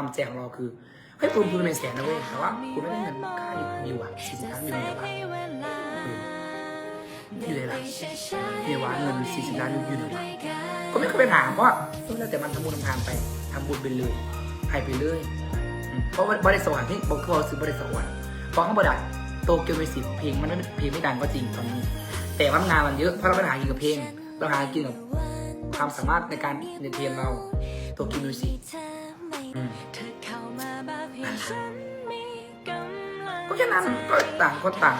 ความแจของเราคือเฮ้ยคุณคุณเป็นแสนนะเว้ยแต่ว่าคุณไม่ได้เงินค่าวิวอะสี่สิบล้านวิวเนี่ยว่ะเอออยู่เลยล่ะเนี่ยว่าเงินสี่สิบล้านอยู่ไหนวะก็ไม่เคยไปถามเพราะแล้วแต่มันทำบุญทำทานไปทำบุญไปเลยให้ไปเลยเพราะว่าบริษัทที่บอกคือเราซื้อบริษัทวันเพราะเขาบริษัทโตเกียวมิวสิเพลงมันไม่เพลงไม่ดังก็จริงตอนนี้ แต่ว่างานมันเยอะเพราะเราไม่ได้หากินกับเพลงเราหากินกับความสามารถในการในเพลงเราโตเกียวมิว สิกอืมก็แค่นั้นก็ต่างคนต่าง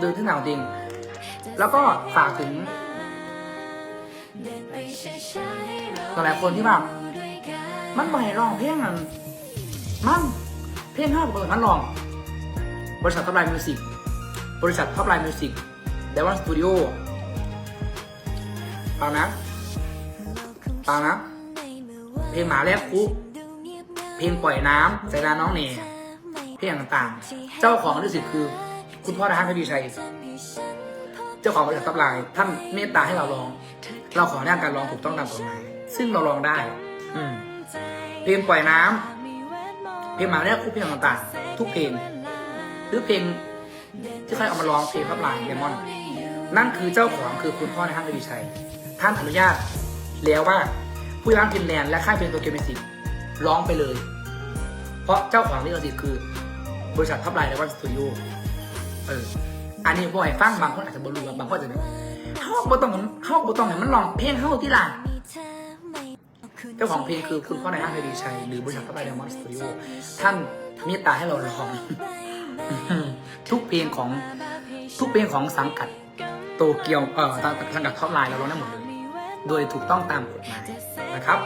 เดินที่หนาวจริง แล้วก็ฝากถึงหลายๆคนที่แบบมันบ่อยร้องเพลงมันมันเพลงห้าปกติมันร้อง บริษัทท็อปไลน์มิวสิกบริษัทท็อปไลน์มิวสิกเดวอนสตูดิโอฟังนะฟังนะเพลงหมาแลบคุก เพลงปล่อยน้ำใส่นาน้องเน่เพลงต่างๆ เจ้าของลิขสิทธิ์คือ คุณพ่อทหารพพีชัย เจ้าของบริษัททับลายท่านเมตตาให้เราร้อง เราขออนุญาการร้องถูกต้องตามกฎหมายซึ่งเราร้องได้ อืเพลงปล่อยน้ำเพลงหมาเนี่ยคู่เพลงต่างๆ ทุกเพลง หรือเพลงที่ใครเอามาร้องเพลงทับลายเลมอน นั่นคือเจ้าของคือคุณพ่อทหารพพีชัย ท่านอนุญาตแล้วว่าผู้ร้างฟินแลนด์และค่ายเพลงโตเกียวมิวสิก ร้องไปเลย เพราะเจ้าของลิขสิทธิ์คือบริษัททับไลน์และวันสตูดิโอเอออันนี้บ่อยฟังบางคนอาจจะบรู้บางคนอาจจะแบบเฮาบ่ต้องเฮาบ่ต้องให้มันลองเพลงเฮาที่ล่ะเจ้าของเพลงคือคุณพ่อนายห้างเทวีชัยหรือบริษัททับไลน์และวันสตูดิโอท่านเมตตาให้เราร้อง ทุกเพลงของทุกเพลงของสังกัดโตเกียวเอ่อสังกัดท็อปไลน์เราร้องได้หมดเลยโดยถูกต้องตามกฎหมายนะครับ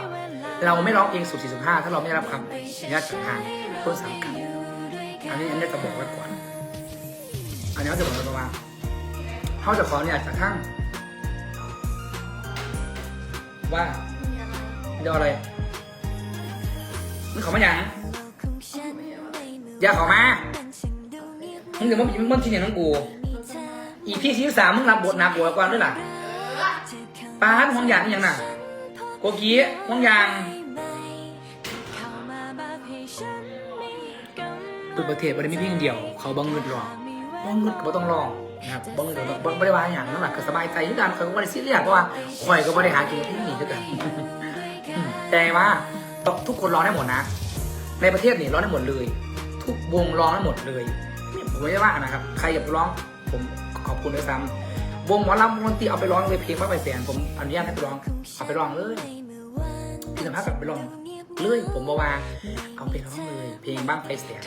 เราไม่ร้องเพลงสุด45 ถ้าเราไม่ได้รับคำอนุญาตจากทางต้นสังกัดอันนี้อันนี้จะบอกไว้ก่อน อันนี้เขาจะบอกไว้ว่าเขาจะขอเนี่ยจากข้างว่าเดี๋ยวอะไรมึงขอมาอย่างอย่าขอมามึงเดี๋ยวมึงมึงทีเนี่ยน้องกูอีพี่ซีสามมึงรับบทหนักกว่ากว่าด้วยล่ะป้าดห้องยางนี่ยังน่ะ โกกี้ห้องยางตุกประเทศประเทศมีเพียงเดียว เขาบังเงินรองบังเงินก็ต้องรองนะครับบังเงินก็บ่บ่ได้ว่าอย่างนั้นแหลักก็สบายใจที่การเขาก็บ่ได้ซีเรียสเพราะว่าข่อยก็บ่ได้หากินกับที่นี่ด้วยกันแต่ว่าทุกคนร้องได้หมดนะ ในประเทศนี่ร้องได้หมดเลย ทุกวงร้องได้หมดเลยผมไม่ได้ว่านะครับ ใครอยากร้องผมขอบคุณด้วยซ้ำ วงหมอลำวงดนตรีเอาไปร้องเลยเพลงว่าไปแสนผมอนุญาตให้ไปร้องเอาไปร้องเลยพี่สมภาษณ์แบบไปร้องเลยผมบอกว่าเอาไปร้องเลย เพลงบ้างไปแสน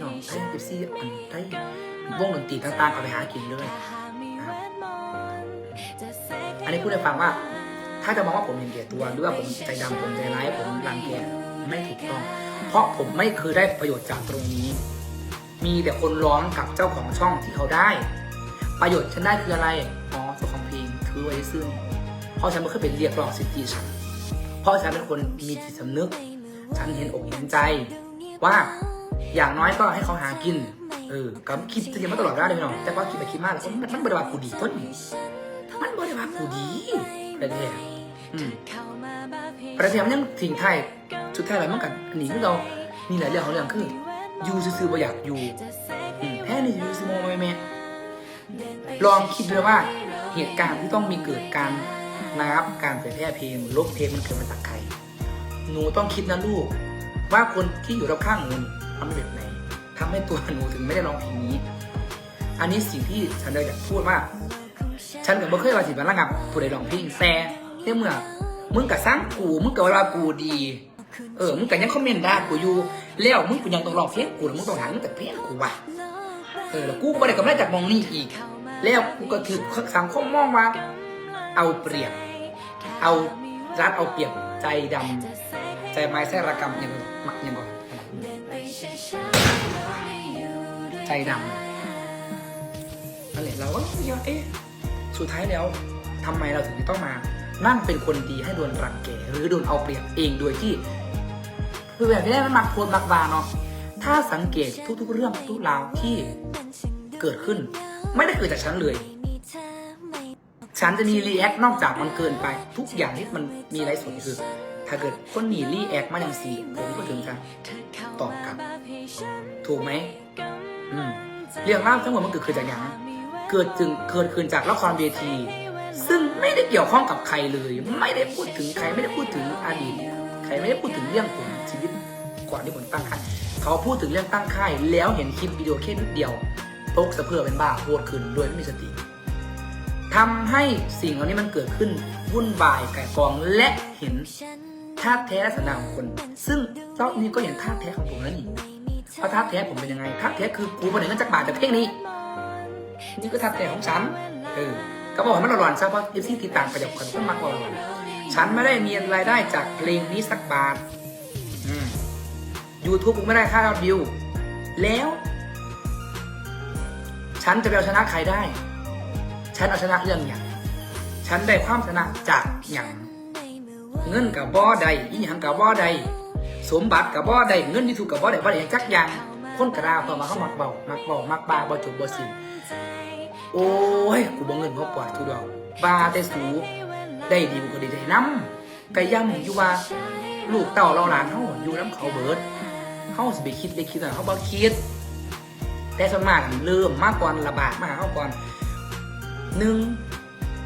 น้องไทยเอฟซี่อันไทยวงดนตรีต่างๆเอาไปหากินเลยอันนี้พูดให้ฟังว่า ถ้าจะมองว่าผมเห็นแก่ตัวหรือว่าผมใจดำผมใจร้ายผมรังแกไม่ถูกต้อง เพราะผมไม่เคยได้ประโยชน์จากตรงนี้ มีแต่คนร้องกับเจ้าของช่องที่เขาได้ ประโยชน์ฉันได้คืออะไร อ๋อเจ้าของเพลงถือไว้ซึ่งเพราะฉันไม่เคยเป็นเรียกร้องสิทธิฉันเพราะฉันเป็นคนมีจิตสำนึก ฉันเห็นอกเห็นใจ ว่าอย่างน้อยก็ให้เขาหากิน เออกับคิดจะยังไมาตลอดเวลาเลยพี่น้องแต่ว่าคิดไปคิดมากแล้วมันมันบริวารกูดีต้นนี้มันบริวารกูดีแต่เนี่ยอืมประเทศมันยังทิ้งไทยสุดท้ายแล้วมันกันหนีที่เรามีหลายเรื่องของเรื่องคืออยู่ซื่อๆบ่อยากอยู่แค่นี้อยู่ซื่อๆโมไม่แม่ ลองคิดดูว่าเหตุการณ์ที่ต้องมีเกิดการนะครับการเผยแพร่เพลงลบเพลงมันเกิดมาจากใคร หนูต้องคิดนะลูก ว่าคนที่อยู่รอบข้างหนูมันเป็นแบบไหนทำให้ตัวหนูถึงไม่ได้ร้องเพลงนี้ อันนี้สิ่งที่ฉันเลยอยากพูดว่า ฉันกับบ่เคยว่าสิบันระงับผู้ใดร้องเพลงแต่ในเมื่อมึงกับสร้างกูมึงกับว่ากูดีเออ มึงกับยังคอมเมนต์ด่ากูอยู่ แล้วมึงกูยังต้องร้องเพลงกูแล้วมึงต้องหาเงินแต่เพลงกูว่ะ เออแล้วกูไม่ได้กำไรจากมองนี่อีก แล้วกูก็ถือสังคมมองว่า เอาเปรียบ เอารัดเอาเปรียบใจดำใจไม้แท้ระกรรมยังมักยังก่อนใจดำนั่นแหละเราก็คิดว่าเอ๊ะสุดท้ายแล้วทำไมเราถึงต้องมานั่งเป็นคนดีให้โดนรังแกหรือโดนเอาเปรียบเองโดยที่คือแบบที่ได้มันมักโพลมักวาเนาะถ้าสังเกตทุก ๆ เรื่องทุกราวที่ เกิดขึ้น ไม่ได้เกิดจากฉันเลย ฉันจะมีรีแอคนอกจากมันเกินไป ทุกอย่างที่มันมีไลฟ์สดคือ ถ้าเกิดคนหนีรีแอคมาอย่างสี่ผมก็ถึงจะตอบกลับ ถูกไหมอืมเรื่องเล่าทั้งหมดมันเกิดขึ้นจากอย่างเกิดจึงเกิดขึ้นจากละครเวที ซึ่งไม่ได้เกี่ยวข้องกับใครเลย ไม่ได้พูดถึงใครไม่ได้พูดถึงอดีตใครไม่ได้พูดถึงเรื่องผมชีวิตก่อนที่ผมตั้งค่ายเขาพูดถึงเรื่องตั้งค่ายแล้วเห็นคลิปวิดีโอแค่นิดเดียว ตกสะเพื่อเป็นบ้าโหดขึ้นโดยไม่มีสติทำให้สิ่งเหล่านี้มันเกิดขึ้นวุ่นวายไก่กองและเห็นท่าแท้ลักษณะของคน ซึ่งรอบนี้ก็เห็นท่าแท้ของผมแล้วนี่เพราะท่าแท้ผมเป็นยังไงท่าแท้คือกูมาถึงกันจากบาทจากเพลงนี้นี่ก็ท่าแท้ของฉันเออก็บอกให้มันร้อนซะเพราะเอฟซีติดตามไปจากคนต้องมากกว่าร้อนฉันไม่ได้มีรายได้จากเพลงนี้สักบาทอืม YouTube กูไม่ได้ค่ายอดวิว แล้ว ฉันจะไปเอาชนะใครได้ ฉันเอาชนะเรื่องอย่างฉันได้ความชนะจากอย่างเงินกับบ่อใดอีหยังกับบ่อใด สมบัติกับบ่อใดเงินที่ถูกกับบ่อใดบ่ได้อย่างจักอย่างคนกระดาเพอมาเข้ามักเบามักเบามักบาบ่จบบ่สิ้นโอ้ยกูบ่เงินบ่ปอดทุดอกบาแต่สูได้ดีกูก็ดีใจน้ำไก่ย่ำอยู่ว่าลูกเต่าเราหลานเฮาอยู่น้ำเขาเบิดเฮาสิไปคิดไปคิดน่เฮาบ่คิด แต่ส่วนมากเริ่มมากก่อนระบาดมาหาเฮาก่อนหนึ่ง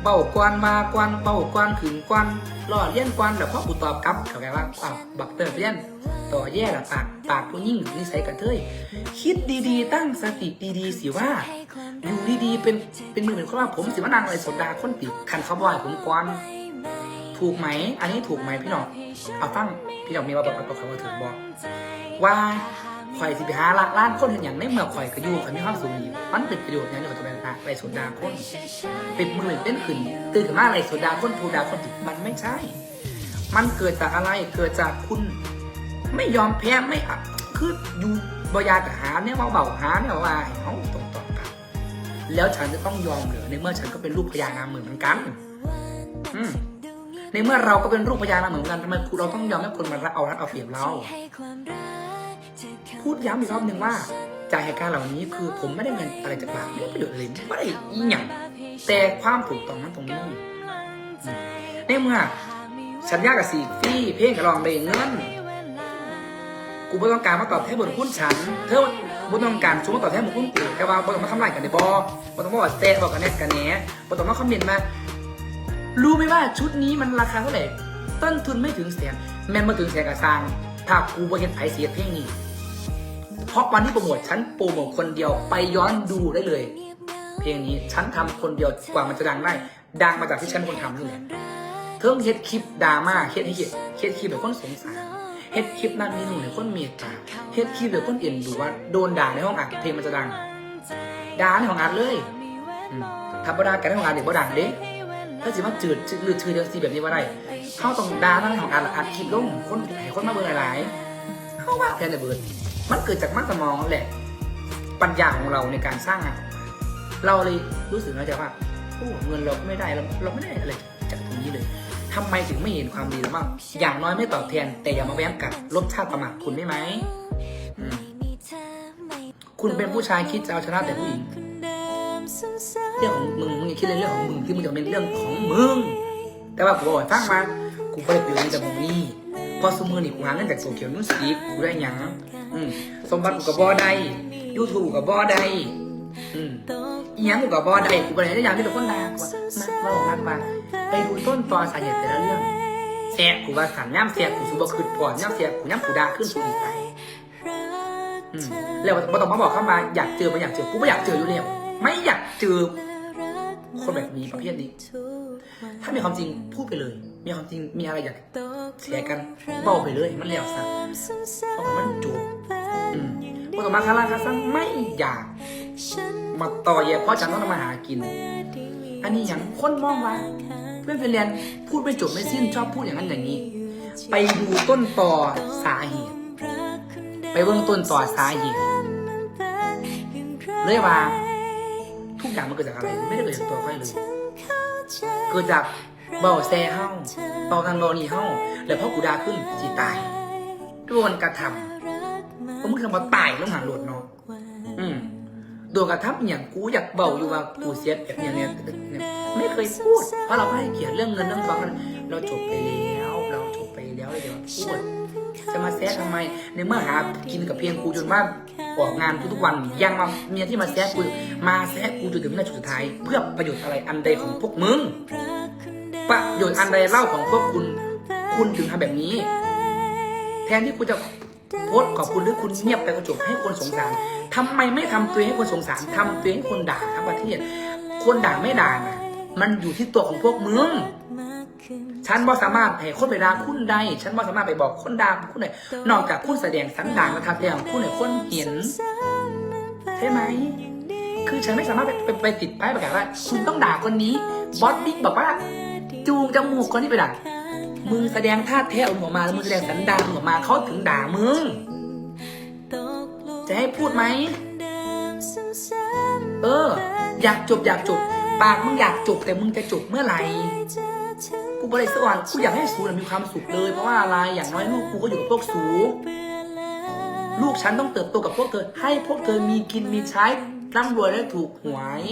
เบากวนมากวนเบากวนขึ้นกวนล่อเลี้ยนกวนแล้วพ่อกูตอบกลับเขาแปลว่าอ้าวบักเตอร์เลี้ยนต่อแย่ละปากปากผู้ยิ่งนิสัยกระเทยคิดดีๆ ตั้งสติดีๆสิว่า อยู่ดีๆ เป็นเป็นมือเป็นคนว่าผมสิมานั่งอะไรสดาคนติดคันเขาบ่อยผมกวนถูกไหม อันนี้ถูกไหมพี่น้องเอาฟังพี่น้องมีว่าบอกบอกเขาว่าถึงบอกว่า ข่อยสิไปหาละล้านคนเห็นอย่างในเมื่อข่อยก็อยู่ข่อยมีความสุขดีมันเป็นประโยชน์อย่างที่ข่อยจะไปหาไปสุดาคนป็นมือเป็นขึ้นตื่นขึ้นมาอะไรสุดาคนทูดาคนมันไม่ใช่ มันเกิดจากอะไรเกิดจากคุณ ไม่ยอมแพ้ไม่อะคืออยู่บอยากหาเนี่ยว่าเบาหาเนี่ยว่าให้เขาตรงต่อกันแล้วฉันจะต้องยอมเหรือในเมื่อฉันก็เป็นลูกพญานามเหมือนกันอืมในเมื่อเราก็เป็นลูกพญานามเหมือนกันทำไมเราต้องยอมให้คนมาเอารัดเอาเปรียบเรา พูดย้ำอีกรอบหนึ่งว่าจากเหตุการณ์เหล่านี้คือผมไม่ได้เงินอะไรจากบาทไม่ได้ประโยชน์อะไรไม่ได้อีหยังแต่ความถูกต้องนั้นตรงนี้ในเมื่อสัญญากับสีฟี่เพลงกับรองได้เงินกูไม่ต้องการมาตอบแทนบุญคุณฉัน เธอไม่ต้องการชุมาตอบแทนบุญคุณกูแต่ว่าไม่ต้องมาทำลายกันในบอไม่ต้องมาบอกแซ่บอกกันแน่กันแหน่ไม่ต้องมาคอมเมนต์มารู้ไหมว่าชุดนี้มันราคาเท่าไหร่ต้นทุนไม่ถึงแสนแม่นมาถึงแสนกับสร้างถ้ากูบ่เห็นไผเสียเพลงนี้ ราะวันที่โปรโมทฉันโปรโมทคนเดียวไปย้อนดูได้เลย เพลงนี้ฉันทำคนเดียวกว่ามันจะดังได้ดังมาจากที่ฉันคนทำนี่แหละเทิงเฮ็ดคลิปดราม่าเฮ็ดให้เฮ็ดเฮ็ดคลิปแบบคนสงสารเฮ็ดคลิปนั่นนี่นู่นให้คนเมตตาเฮ็ดคลิปแบบคนเอ็นดูว่าโดนด่าในห้องอัดเพลงมันจะดังด่าในห้องอัดเลยอืมถ้าบ่ด่ากันในห้องอัดเด็กบ่ดังเด้ถ้าสิมาจืดจืดหรือชื่อเดียวซีแบบนี้ว่าได้เข้าตรงด่านั่นของการอัดคลิปลงคนให้คนมาเบอร์หลายๆเข้าว่าแพนแต่เบิร์ มันเกิดจากมันสมองแหละ ปัญญาของเราในการสร้างงานเราเลยรู้สึกนะจ๊ะว่าโอ้เงินเราไม่ได้เราเราไม่ได้อะไรจากตรงนี้เลยทำไมถึงไม่เห็นความดีเราบ้างอย่างน้อยไม่ตอบแทน แต่อย่ามาแว้งกัดรสชาติประมาทคุณได้ไหมมคุณเป็นผู้ชายคิดจะเอาชนะแต่ผู้หญิงเรื่องของมึงมึงอย่าคิดเรื่องของมึงที่มึงจะเป็นเรื่องของมึงแต่ว่ากูบอกให้ฟังมากูก็เลยเปลี่ยนจากมึงนี่เพอสมมือนี่กูหาเงินจากโซเชียลมิวสิกูได้ยัง อืมสมบัติกูกับบ่ได้ยูทูบกูกับบ่ได้อืมอีหยังกูกับบ่ได้กูก็เลยได้อย่างที่ทุกคนด่ากูว่ามาบอกมามาไปดูต้นตอสาเหตุแต่ละเรื่องแสบกูว่าสามย่ำแสบกูสูบคืดปอดย่ำแสบกูย่ำกูด่าขึ้นสูอีกไปอืมแล้วบ่ต้องมาบอกเข้ามาอยากเจอไม่อยากเจอกูไม่อยากเจออยู่แล้วไม่อยากเจอคนแบบนี้ประเภทนี้ ถ้ามีความจริงพูดไปเลย มีความจริงมีอะไรอยากแชร์กันเบาไปเลยมันแล้วซะเพราะมันจบอื มพอต่อมาคาราคาซังไม่อยาก มาต่อแย่เพราะฉันต้องมาหากิน อันนี้อย่างคนมองว่าเพื่อนเรียนพูดไม่จบไม่สิ้นชอบพูดอย่างนั้นอย่างนี้ ไปดูต้นต่อสาเหตุ ไปเบื้องต้นต่อสาเหตุเลยว่าทุกอย่างมันเกิดจากอะไร ไม่ได้เกิดจากตัวค่อยเลยเกิดจากเบาแซ่เฮ้าเบาทางเบานี่เฮ้าแล้วพอกูดาขึ้นจีตายโดนกระทำ ผมมึงทำมาตายแล้วหาหลุดเนาะอืมโดนกระทำอย่างกูอยากเบาอยู่ว่ากูเสียแบบอย่างเนี้ยเนี่ยไม่เคยพูด เพราะเราไม่ให้เกียรเรื่องเงินเรื่องทองกันเราจบไปแล้ว เราจบไปแล้วเราพูดจะมาแซะทำไม ในเมื่อหากินกับเพียงกูจนว่าออกงานทุกวันยังมาเมียที่มาแซะกูมาแซะกูจนถึงวินาทีสุดท้าย เพื่อประโยชน์อะไรอันใดของพวกมึงประโยชน์อันใดเล่าของพวกคุณ คุณถึงทำแบบนี้ แทนที่คุณจะ โพสขอบคุณหรือคุณเงียบไปก็จบให้คนสงสารทำไมไม่ทำตัวให้คนสงสารทำตัวให้คนด่าทั้งประเทศคนด่าไม่ด่านะมันอยู่ที่ตัวของพวกมึงฉันว่าสามารถให้คนไปด่าคุณได้ ฉันว่าสามารถไปบอกคนด่าคุณได้นอกจากคุณแสดงสันดานกระทัดแล้วคุณให้คนเห็นใช่ไหม คือฉันไม่สามารถไปไปไปติดป้ายประกาศว่า คุณต้องด่าคนนี้ บอสบิ๊กบอกว่าจูงจมูกคนที่ไปด่า มึงแสดงท่าแท้ออกมาแล้วมึงแสดงสันดานออกมาเขาถึงด่ามึง จะให้พูดไหม เออ อยากจบอยากจบ ปากมึงอยากจบแต่มึงจะจบเมื่อไหร่ กูบริสุทธิ์กูอยากให้สูมีความสุขเลย เพราะว่าอะไร อย่างน้อยลูกกูก็อยู่กับพวกสูลูกฉันต้องเติบโตกับพวกเธอ ให้พวกเธอมีกินมีใช้ร่ำรวยและถูกหวย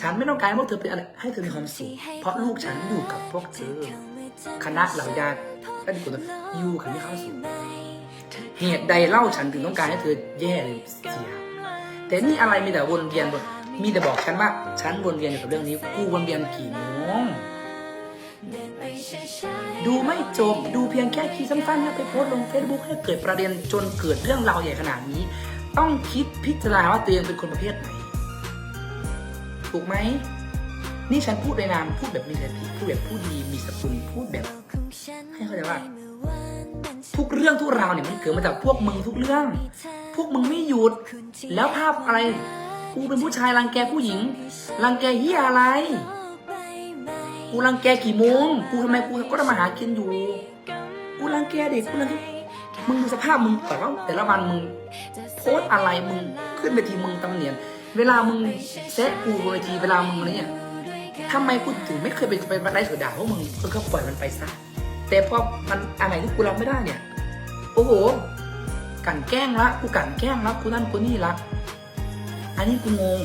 ฉันไม่ต้องการให้พวกเธอเป็นอะไร ให้เธอมีความสุข เพราะลูกฉันอยู่กับพวกเธอ คณะเหล่าญาติและดีกว่าอยู่กันไม่เข้าสู่เหตุใดเล่าฉันถึงต้องการให้เธอแย่หรือเสีย แต่นี่อะไรมีแต่วนเวียนบนมีแต่บอกฉันว่าฉันวนเวียนอยู่กับเรื่องนี้กูวนเวียนกี่โมงดูไม่จบดูเพียงแค่คีย์สั้นๆแล้วไปโพสลงเฟซบุ๊กให้เกิดประเด็นจนเกิดเรื่องราวใหญ่ขนาดนี้ ต้องคิดพิจารณาว่าตัวเองเป็นคนประเภทไหน ถูกไหม นี่ฉันพูดในนามพูดแบบมีสติพูดแบบผู้ดีมีสกุลพูดแบบให้เข้าใจว่า ทุกเรื่องทุกราวเนี่ยมันเกิดมาจากพวกมึงทุกเรื่อง พวกมึงไม่หยุด แล้วภาพอะไรกูเป็นผู้ชายรังแกผู้หญิงรังแกเฮียอะไร กูรังแกกี่โมงกูทำไมกูก็ต้องมาหากินอยู่ กูรังแกเด็กกูรังแกมึงดูสภาพมึงแต่ละแต่ละวันมึงโพสอะไรมึงขึ้นไปทีมึงตำเนียน เวลามึงแซะกูบนทีเวลามึงอะไรเนี่ย ทำไมกูถึงไม่เคยไปไปไล่เสือด่าพวกมึงเออก็ปล่อยมันไปซะแต่พอมันอะไรที่กูรับไม่ได้เนี่ย โอ้โหกันแกล้งละกูกันแกล้งละกูนั่นกูนี่ละอันนี้กูงง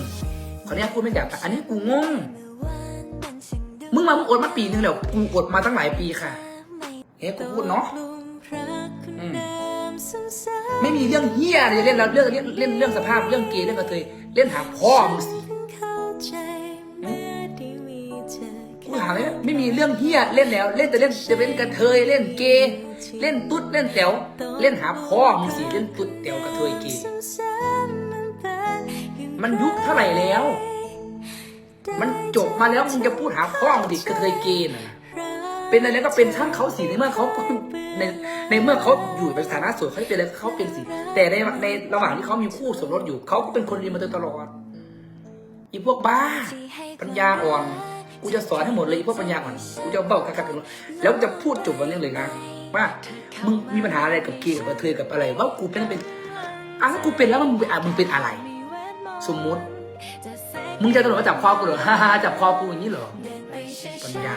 ขออนุญาตพูดไม่หยาบแต่อันนี้กูงงมึงมามึงอดมาปีนึงแล้วกูอดมาตั้งหลายปีค่ะเฮ้กูพูดเนาะไม่มีเรื่องเฮียอะไรจะเล่นแล้วเรื่องเล่นเล่นเรื่องสภาพเรื่องเกย์เรื่องกระเทยเล่นหาพ่อมึงสิ กูถามเลยไม่มีเรื่องเฮียเล่นแล้ว เล่นแต่เล่นจะเล่นกระเทยเล่นเกย์เล่นตุ๊ดเล่นแต๋วเล่นหาพ่อมึงสิเล่นตุ๊ดแต๋วกระเทยเกย์มันยุคเท่าไหร่แล้ว มันจบมาแล้วมึงจะพูดหาพ่อมึงดิกระเทยเกย์น่ะเป็นอะไรก็เป็นช่างเขาสิในเมื่อเขาในในเมื่อเขาอยู่ในสถานะโสดเขาเป็นอะไรเขาเป็นสิแต่ในในระหว่างที่เขามีคู่สมรสอยู่เขาก็เป็นคนดีมาโดยตลอดอีพวกบ้า ปัญญาอ่อน กูจะสอนให้หมดเลยอีพวกปัญญาอ่อนกูจะเบ้ากักกันแล้วจะพูดจบวันนี้เลยนะว่ามึงมีปัญหาอะไรกับเกย์กับเทยกับอะไร ว่ากูเป็นเป็นอะถ้ากูเป็นแล้วมึงเป็นอะมึงเป็นอะไร สมมุติ มึงจะตำรวจมาจับคอกูเหรอฮ่าฮ่าจับคอกูอย่างนี้เหรอปัญญา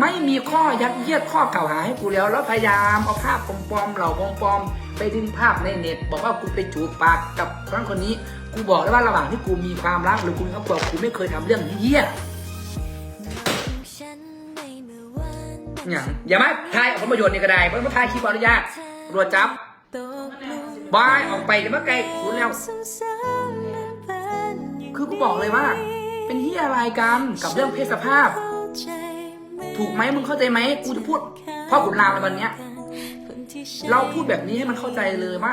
ไม่มีข้อยัดเยียดข้อกล่าวหาให้กูแล้ว แล้วพยายามเอาภาพปลอมๆเหล่าปลอมๆไปดึงภาพในเน็ต บอกว่ากูไปจูบปากกับคนคนนี้ กูบอกเลยว่าระหว่างที่กูมีความรักหรือกูมีครอบครัวกูไม่เคยทำเรื่องเหี้ย อย่างอย่ามาทายเอาผลประโยชน์นี่ก็ได้เพราะมาทายคลิปอนุญาตรวจจับบายออกไปเดี๋ยวมาไกลคุณแล้ว คือกูบอกเลยว่า เป็นเหี้ยอะไรกันกับเรื่องเพศสภาพ ถูกไหมมึงเข้าใจไหมกูจะพูดพ่อขุนรามในวันเนี้ยเราพูดแบบนี้ให้มันเข้าใจเลยว่า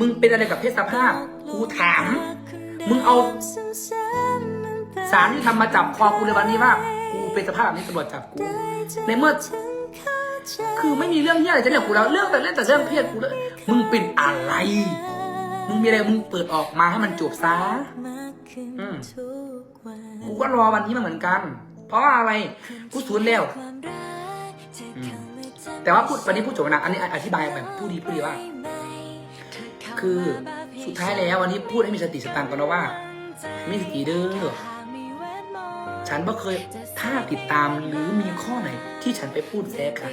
มึงเป็นอะไรกับเพศสภาพ กูถาม มึงเอา สารที่ทำมาจับคอกูในวันนี้ว่า เป็นสภาพแบบนี้ตำรวจจับกู ในเมื่อ คือไม่มีเรื่องเหี้ยอะไรจะเรียกกูแล้วเรื่องแต่เล่นแต่เรื่องเพศกูเลยมึงเป็นอะไร มึงมีอะไรมึงเปิดออกมาให้มันจบซะอืมกูก็รอวันนี้มาเหมือนกัน เพราะว่าอะไรกูสูญแล้วอืมแต่ว่าพูดวันนี้พูดจบแล้วนะอันนี้อธิบายแบบผู้ดีผู้ดีว่า คือสุดท้ายแล้ววันนี้พูดให้มีสติสตังค์กันนะว่ามีสติเด้อ ฉันไม่เคยถ้าติดตามหรือมีข้อไหนที่ฉันไปพูดแซะใคร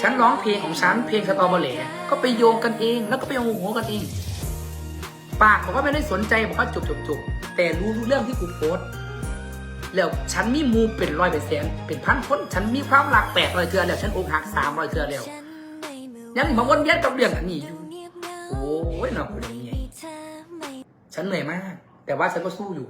ฉันร้องเพลงของฉันเพลงสตอเบอร์เลก็ไปโยงกันเอง แล้วก็ไปโมโหกันเอง ปากบอกว่าไม่ได้สนใจบอกว่าจบจบจบแต่รู้เรื่องที่กูโพสแล้วฉันมีมูเป็นร้อยเป็นแสนเป็นพันคนฉันมีความรักแปดร้อยเทือแล้วฉันอกหักสามร้อยเทือแล้วยังมาวนเวียนกับเรื่องอันนี้อยู่โอ้ยหนอกกูอย่างนี้ฉันเหนื่อยมาก แต่ว่าฉันก็สู้อยู่